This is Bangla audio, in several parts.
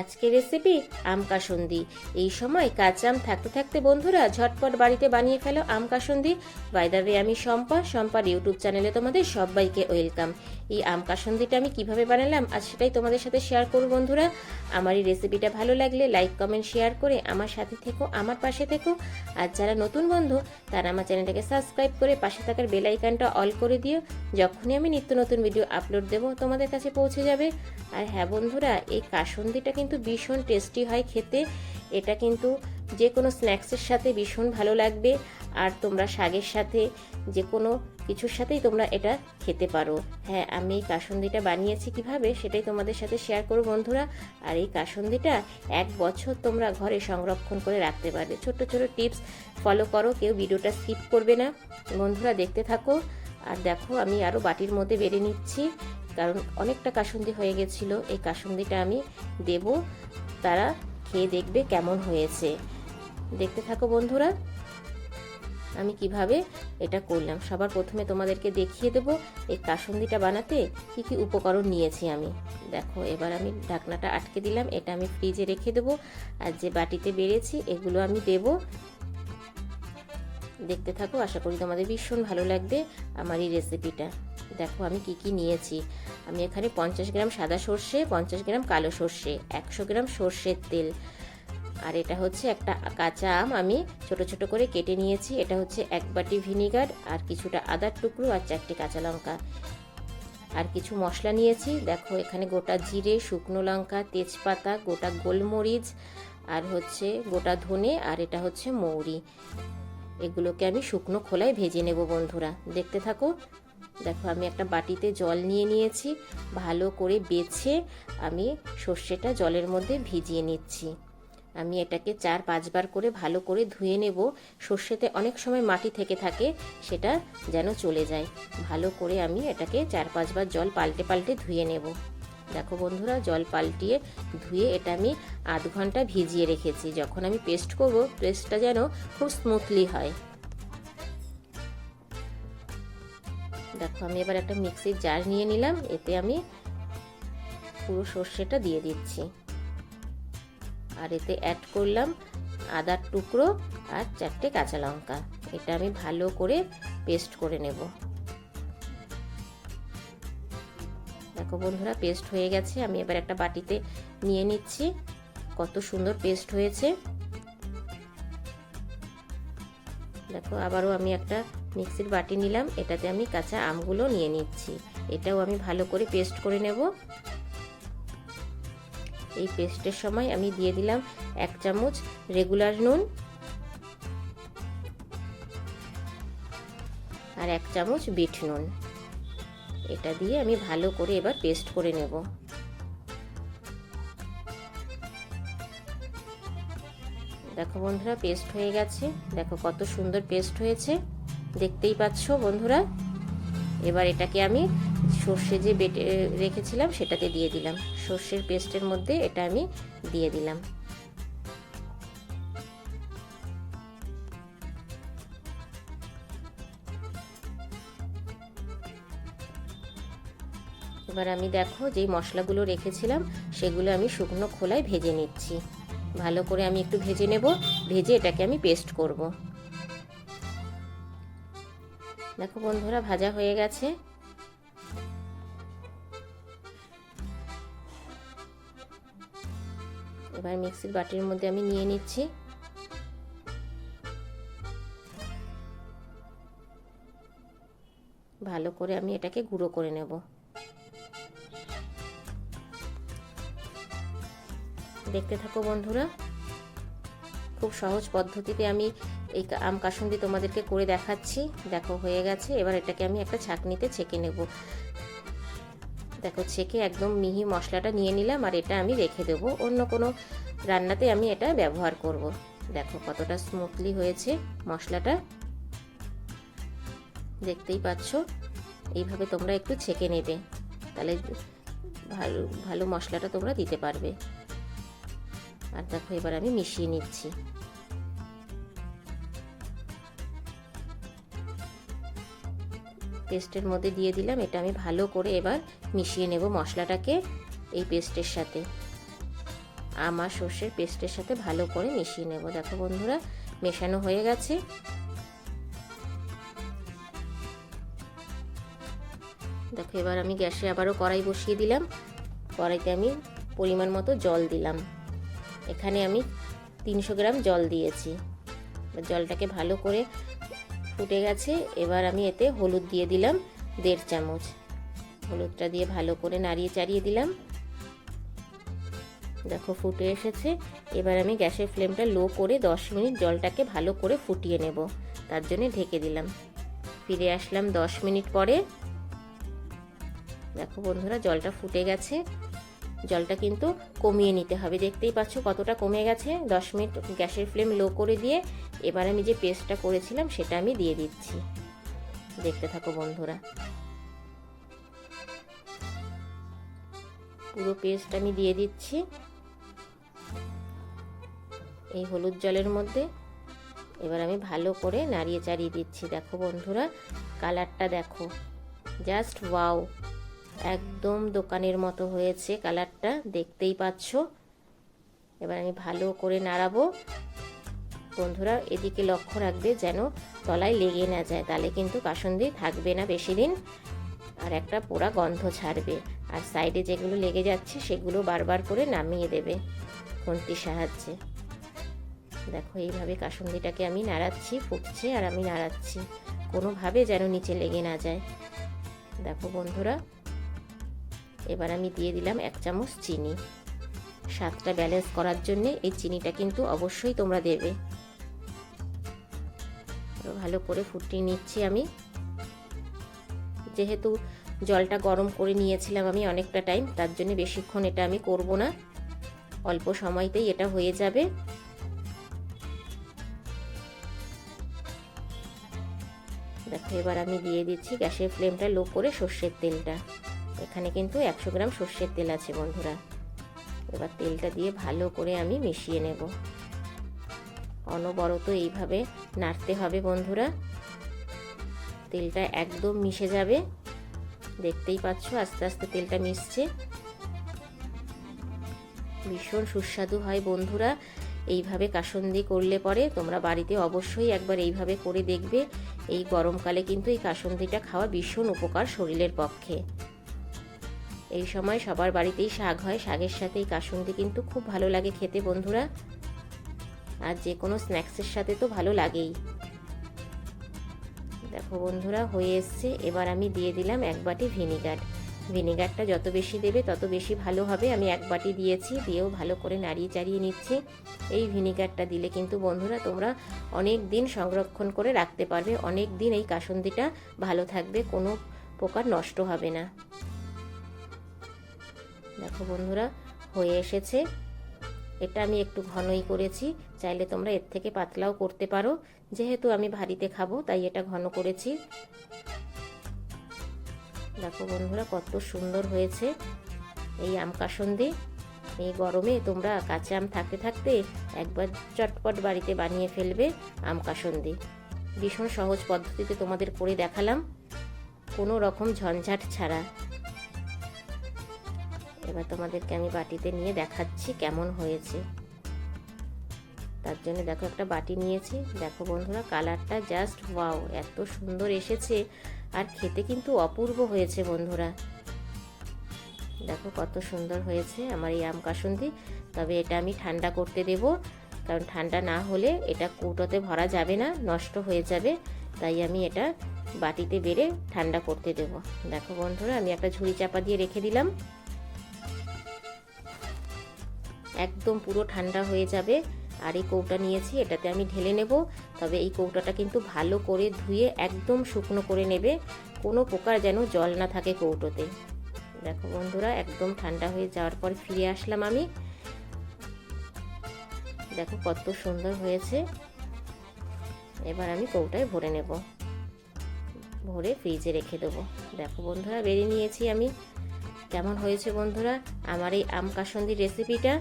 আজকের রেসিপি আম কাসুন্দি। এই সময় কাঁচা আম থাকতে থাকতে বন্ধুরা ঝটপট বাড়িতে বানিয়ে ফেলো আম কাসুন্দি। বাইদাবে আমি শম্পা শম্পার ইউটিউব চ্যানেলে তোমাদের সবাইকে ওয়েলকাম। এই আম কাসুন্দিটা আমি কীভাবে বানালাম আজ সেটাই তোমাদের সাথে শেয়ার করব বন্ধুরা। আমার এই রেসিপিটা ভালো লাগলে লাইক কমেন্ট শেয়ার করে আমার সাথে থেকো, আমার পাশে থেকো। আর যারা নতুন বন্ধু, তারা আমার চ্যানেলটাকে সাবস্ক্রাইব করে পাশে থাকার বেল আইকনটা অল করে দিও। যখনই আমি নিত্য নতুন ভিডিও আপলোড দেবো, তোমাদের কাছে পৌঁছে যাবে। আর হ্যাঁ বন্ধুরা, এই কাসুন্দিটা কিন্তু ভীষণ টেস্টি হয় খেতে। এটা কিন্তু যে কোনো স্ন্যাক্সের সাথে ভীষণ ভালো লাগবে। আর তোমরা শাকের সাথে যে কোনো কিছুর সাথেই তোমরা এটা খেতে পারো। হ্যাঁ আমি এই কাসুন্দিটা বানিয়েছি কীভাবে সেটাই তোমাদের সাথে শেয়ার করো বন্ধুরা। আর এই কাসন্দিটা এক বছর তোমরা ঘরে সংরক্ষণ করে রাখতে পারবে। ছোট ছোট টিপস ফলো করো, কেউ ভিডিওটা স্কিপ করবে না। বন্ধুরা দেখতে থাকো। আর দেখো, আমি আরও বাটির মধ্যে বেড়ে নিচ্ছি। কারণ অনেকটা কাসুন্দি হয়ে গেছিল। এই কাসুন্দিটা আমি দেব। তারা খেয়ে দেখবে কেমন হয়েছে। দেখতে থাকো বন্ধুরা, আমি কীভাবে এটা করলাম। সবার প্রথমে তোমাদেরকে দেখিয়ে দেব এই কাসুন্দিটা বানাতে কি কি উপকরণ নিয়েছি আমি। দেখো, এবার আমি ঢাকনাটা আটকে দিলাম, এটা আমি ফ্রিজে রেখে দেবো। আর যে বাটিতে বেড়েছি, এগুলো আমি দেব। দেখতে থাকো, আশা করি তোমাদের ভীষণ ভালো লাগবে আমার এই রেসিপিটা দেখো আমি কি কি নিয়েছি। আমি এখানে পঞ্চাশ গ্রাম সাদা সর্ষে, পঞ্চাশ গ্রাম কালো সর্ষে, একশো গ্রাম সর্ষের তেল। আর এটা হচ্ছে একটা কাঁচা আম আমি ছোট ছোট করে কেটে নিয়েছি। এটা হচ্ছে এক বাটি ভিনিগার, আর কিছুটা আদার টুকরো আর চারটি কাঁচা লঙ্কা। আর কিছু মশলা নিয়েছি। দেখো এখানে গোটা জিরে, শুকনো লঙ্কা, তেজপাতা, গোটা গোলমরিচ, আর হচ্ছে গোটা ধনে, আর এটা হচ্ছে মৌরি। এগুলোকে আমি শুকনো খোলায় ভেজে নেব বন্ধুরা। দেখতে থাকো। দেখো, আমি একটা বাটিতে জল নিয়ে নিয়েছি, ভালো করে বেছে আমি সর্ষেটা জলের মধ্যে ভিজিয়ে নিচ্ছি। আমি এটাকে চার পাঁচবার করে ভালো করে ধুয়ে নেব। সর্ষেতে অনেক সময় মাটি থেকে থাকে, সেটা যেন চলে যায়। ভালো করে আমি এটাকে চার পাঁচবার জল পাল্টে পাল্টে ধুয়ে নেব। দেখো বন্ধুরা, জল পাল্টিয়ে ধুয়ে এটা আমি আধ ঘণ্টা ভিজিয়ে রেখেছি। যখন আমি পেস্ট করব পেস্টটা যেন খুব স্মুথলি হয়। দেখো আমি এবার একটা মিক্সির জার নিয়ে নিলাম, এতে আমি পুরো সর্ষেটা দিয়ে দিচ্ছি। আর এতে অ্যাড করলাম আদার টুকরো আর চারটে কাঁচা লঙ্কা। এটা আমি ভালো করে পেস্ট করে নেব। দেখো বন্ধুরা পেস্ট হয়ে গেছে। আমি এবার একটা বাটিতে নিয়ে নিচ্ছি। কত সুন্দর পেস্ট হয়েছে। দেখো, আবারও আমি একটা মিক্সির বাটি নিলাম। এটাতে আমি কাঁচা আমগুলো নিয়ে নিচ্ছি। এটাও আমি ভালো করে পেস্ট করে নেব। এই পেস্টের সময় আমি দিয়ে দিলাম এক চামচ রেগুলার নুন আর এক চামচ বিট নুন। এটা দিয়ে আমি ভালো করে এবার পেস্ট করে নেব। দেখো বন্ধুরা পেস্ট হয়ে গেছে। দেখো কত সুন্দর পেস্ট হয়েছে। দেখতেই পাচ্ছ বন্ধুরা? এবার এটাকে আমি সর্ষে যে বেটে রেখেছিলাম, সেটাতে দিয়ে দিলাম। সর্ষের পেস্টের মধ্যে এটা আমি দিয়ে দিলাম। এবার আমি দেখো, যেই মশলাগুলো রেখেছিলাম, সেগুলো আমি শুকনো খোলায় ভেজে নিচ্ছি। ভালো করে আমি একটু ভেজে নেব। ভেজে এটাকে আমি পেস্ট করব। দেখো বন্ধুরা, ভাজা হয়ে গেছে। এবার মিক্সির বাটির মধ্যে আমি নিয়ে নিচ্ছি। ভালো করে আমি এটাকে গুঁড়ো করে নেব। দেখতে থাকো বন্ধুরা। খুব সহজ পদ্ধতিতে আমি এই আম কাসুন্দি তোমাদেরকে করে দেখাচ্ছি। দেখো, হয়ে গেছে। এবার এটাকে আমি একটা ছাঁকনিতে ছেঁকে নেব। দেখো, ছেঁকে একদম মিহি মশলাটা নিয়ে নিলাম আর এটা আমি রেখে দেব। অন্য কোনো রান্নাতে আমি এটা ব্যবহার করব। দেখো, কতটা স্মুথলি হয়েছে মশলাটা। দেখতেই পাচ্ছ? এইভাবে তোমরা একটু ছেঁকে নেবে। তাহলে ভালো ভালো মশলাটা তোমরা দিতে পারবে। আর দেখো, এবার আমি মিশিয়ে নিচ্ছি। পেস্টের মধ্যে দিয়ে দিলাম, এটা আমি ভালো করে এবার মিশিয়ে নেব মশলাটাকে এই পেস্টের সাথে। আমার সর্ষের পেস্টের সাথে ভালো করে মিশিয়ে নেব। দেখো বন্ধুরা, মেশানো হয়ে গেছে। দেখো, এবার আমি গ্যাসে আবারও কড়াই বসিয়ে দিলাম। কড়াইতে আমি পরিমাণ মতো জল দিলাম। এখানে আমি তিনশো গ্রাম জল দিয়েছি। জলটাকে ভালো করে ফুটে গেছে। এবার আমি এতে হলুদ দিয়ে দিলাম দেড় চামচ। হলুদটা দিয়ে ভালো করে নাড়িয়ে চাড়িয়ে দিলাম। দেখো ফুটে এসেছে। এবার আমি গ্যাসের ফ্লেমটা লো করে দশ মিনিট জলটাকে ভালো করে ফুটিয়ে নেব। তার জন্য ঢেকে দিলাম। ফিরে আসলাম দশ মিনিট পরে। দেখো বন্ধুরা, জলটা ফুটে গেছে। জলটা কিন্তু কমিয়ে নিতে হবে। দেখতেই পাচ্ছ কতটা কমে গেছে। দশ মিনিট গ্যাসের ফ্লেম লো করে দিয়ে এবার আমি যে পেস্টটা করেছিলাম সেটা আমি দিয়ে দিচ্ছি। দেখতে থাকো বন্ধুরা। পুরো পেস্ট আমি দিয়ে দিচ্ছি। এই হলুদ জলের মধ্যে। এবার আমি ভালো করে নাড়িয়ে চাড়িয়ে দিচ্ছি। দেখো বন্ধুরা, কালারটা দেখো। Just wow. একদম দোকানের মতো হয়েছে কালারটা, দেখতেই পাচ্ছ। এবার আমি ভালো করে নাড়াবো। বন্ধুরা, এদিকে লক্ষ্য রাখবে যেন তলায় লেগে না যায়, তাহলে কিন্তু কাসন্দি থাকবে না বেশি দিন আর একটা পোড়া গন্ধ ছাড়বে। আর সাইডে যেগুলো লেগে যাচ্ছে, সেগুলো বারবার করে নামিয়ে দেবে খুন্তির সাহায্যে। দেখো, এইভাবে কাসন্দিটাকে আমি নাড়াচ্ছি, ফুটছে আর আমি নাড়াচ্ছি। কোনোভাবে যেন নিচে লেগে না যায়। দেখো বন্ধুরা এবার আমি দিয়ে দিলাম এক চামচ চিনি। স্বাদটা ব্যালেন্স করার জন্য এই চিনিটা কিন্তু অবশ্যই তোমরা দেবে। ভালো করে ফুটিয়ে নিচ্ছি আমি। যেহেতু জলটা গরম করে নিয়েছিলাম আমি অনেকটা টাইম তার জন্য বেশিক্ষণ এটা আমি করব না। অল্প সময়তেই এটা হয়ে যাবে। দেখো, এবার আমি দিয়ে দিচ্ছি গ্যাসের ফ্লেমটা লো করে সর্ষের তেলটা। এখানে কিন্তু একশো গ্রাম সর্ষের তেল আছে বন্ধুরা। এবার তেলটা দিয়ে ভালো করে আমি মিশিয়ে নেব। অনবরত এইভাবে নাড়তে হবে বন্ধুরা। তেলটা একদম মিশে যাবে। দেখতেই পাচ্ছ আস্তে আস্তে তেলটা মিশছে। ভীষণ সুস্বাদু হয় বন্ধুরা। এইভাবে কাসন্দি করলে পরে তোমরা বাড়িতে অবশ্যই একবার এইভাবে করে দেখবে। এই গরমকালে কিন্তু এই কাসন্দিটা খাওয়া ভীষণ উপকার শরীরের পক্ষে। এই সময় সবার বাড়িতেই শাক হয়। শাকের সাথে এই কাসুন্দি কিন্তু খুব ভালো লাগে খেতে বন্ধুরা। আর যে কোনো স্ন্যাক্সের সাথে তো ভালো লাগেই। দেখো বন্ধুরা, হয়ে এসছে। এবার আমি দিয়ে দিলাম এক বাটি ভিনিগার। ভিনিগারটা যত বেশি দেবে তত বেশি ভালো হবে। আমি এক বাটি দিয়েছি, দিয়েও ভালো করে নাড়িয়ে চাড়িয়ে নিচ্ছি। এই ভিনিগারটা দিলে কিন্তু বন্ধুরা তোমরা অনেক দিন সংরক্ষণ করে রাখতে পারবে। অনেক দিন এই কাসন্দিটা ভালো থাকবে, কোনো প্রকার নষ্ট হবে না। দেখো বন্ধুরা, হয়ে এসেছে। এটা আমি একটু ঘনই করেছি, চাইলে তোমরা এর থেকে পাতলাও করতে পারো। যেহেতু আমি ভারীতে খাব, তাই এটা ঘন করেছি। দেখো বন্ধুরা, কত সুন্দর হয়েছে এই আম কাসন্দি। এই গরমে তোমরা কাঁচা আম থাকতে থাকতে একবার চটপট বাড়িতে বানিয়ে ফেলবে আম কাসন্দি। ভীষণ সহজ পদ্ধতিতে তোমাদের করে দেখালাম। কোনো রকম ঝঞ্ঝাট ছাড়া। এবার তোমাদেরকে আমি বাটিতে নিয়ে দেখাচ্ছি কেমন হয়েছে। তার জন্য দেখো একটা বাটি নিয়েছি। দেখো বন্ধুরা, কালারটা জাস্ট ওয়াও এত সুন্দর এসেছে। আর খেতে কিন্তু অপূর্ব হয়েছে বন্ধুরা। দেখো কত সুন্দর হয়েছে আমার এই আম কাসুন্দি। তবে এটা আমি ঠান্ডা করতে দেব, কারণ ঠান্ডা না হলে এটা কৌটোতে ভরা যাবে না, নষ্ট হয়ে যাবে। তাই আমি এটা বাটিতে বেড়ে ঠান্ডা করতে দেব। দেখো বন্ধুরা, আমি একটা ঝুড়ি চাপা দিয়ে রেখে দিলাম। একদম পুরো ঠান্ডা হয়ে যাবে। আর এই কৌটা নিয়েছি, এটাতে আমি ঢেলে নেব। তবে এই কৌটাটা কিন্তু ভালো করে ধুয়ে একদম শুকনো করে নেবে। কোনো প্রকার যেন জল না থাকে কৌটোতে। দেখো বন্ধুরা, একদম ঠান্ডা হয়ে যাওয়ার পর ফিরে আসলাম আমি। দেখো কত সুন্দর হয়েছে। এবার আমি কৌটায় ভরে নেব। ভরে ফ্রিজে রেখে দেবো। দেখো বন্ধুরা বেরিয়ে নিয়েছি আমি। কেমন হয়েছে বন্ধুরা? আমার এই আম কাসন্দির রেসিপিটা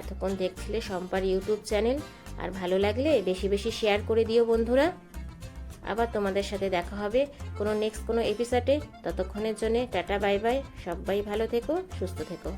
এতক্ষণ দেখছিলে সম্পার ইউটিউব চ্যানেল। আর ভালো লাগলে বেশি বেশি শেয়ার করে দিও বন্ধুরা। আবার তোমাদের সাথে দেখা হবে কোনো নেক্সট কোনো এপিসোডে ততক্ষণের জন্য টাটা বাই বাই সবাই ভালো থেকো, সুস্থ থেকো।